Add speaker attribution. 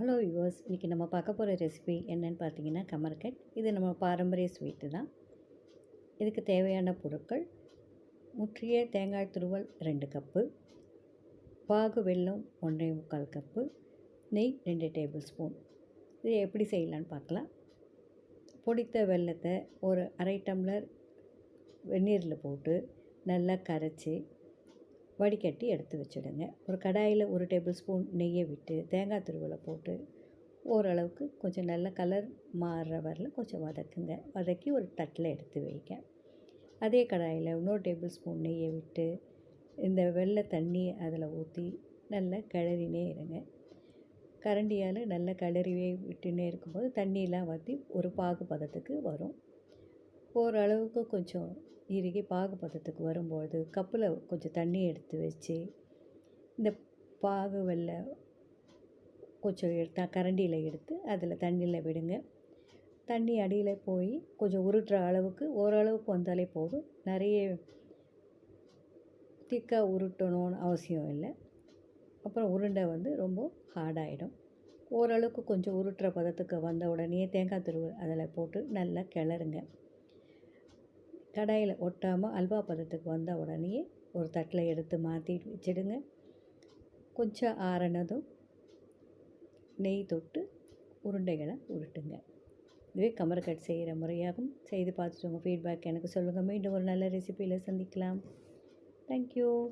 Speaker 1: Hello yours இன்றைக்கி நம்ம பார்க்க போகிற ரெசிபி என்னென்னு பார்த்தீங்கன்னா கமர்கட். இது நம்ம பாரம்பரிய ஸ்வீட்டு தான். இதுக்கு தேவையான பொருட்கள் முற்றிய தேங்காய் துருவல் ரெண்டு கப்பு பாகு வெல்லம் ஒன்றே முக்கால் கப்பு நெய் ரெண்டு டேபிள் ஸ்பூன் இது எப்படி செய்யலான்னு பார்க்கலாம். பொடித்த வெல்லத்தை ஒரு அரை டம்ளர் வெந்நீரில் போட்டு நல்லா கரைச்சி வடிகட்டி எடுத்து வச்சுடுங்க. ஒரு கடாயில் ஒரு டேபிள் ஸ்பூன் நெய்யை விட்டு தேங்காய் துருவலை போட்டு ஓரளவுக்கு கொஞ்சம் நல்ல கலர் மாறுற வரல கொஞ்சம் வதக்குங்க. வதக்கி ஒரு தட்டில் எடுத்து வைங்க. அதே கடாயில் இன்னொரு டேபிள் ஸ்பூன் நெய்யை விட்டு இந்த வெள்ளை தண்ணி அதில் ஊற்றி நல்லா கிளறினே இருங்க. கரண்டியால் நல்லா கிளறிவே விட்டுனே இருக்கும்போது தண்ணியெலாம் வற்றி ஒரு பாகு பதத்துக்கு வரும். ஓரளவுக்கு கொஞ்சம் இறுகி பாகு பதத்துக்கு வரும்பொழுது கப்பில் கொஞ்சம் தண்ணி எடுத்து வச்சு இந்த பாகு வெள்ளை கொஞ்சம் எடுத்தா கரண்டியில் எடுத்து அதில் தண்ணியில் விடுங்க. தண்ணி அடியில் போய் கொஞ்சம் உருட்டுற அளவுக்கு ஓரளவுக்கு வந்தாலே போதும். நிறைய திக்காக உருட்டணும்னு அவசியம் இல்லை. அப்புறம் உருண்டை வந்து ரொம்ப ஹார்டாகிடும் ஓரளவுக்கு கொஞ்சம் உருட்டுற பதத்துக்கு வந்த உடனே தேங்காய் துருவல் அதில் போட்டு நல்லா கிளறுங்க. கடாயில் ஒட்டாமல் அல்வா பதத்துக்கு வந்த உடனே ஒரு தட்டில் எடுத்து மாற்றி வச்சிடுங்க. கொஞ்சம் ஆறினதும் நெய் தொட்டு உருண்டைகளை உருட்டுங்க. இதுவே கமர்கட் செய்கிற முறையாகும். செய்து பார்த்துட்டு உங்கள் ஃபீட்பேக் எனக்கு சொல்லுங்கள். மீண்டும் ஒரு நல்ல ரெசிபியில் சந்திக்கலாம். தேங்க்யூ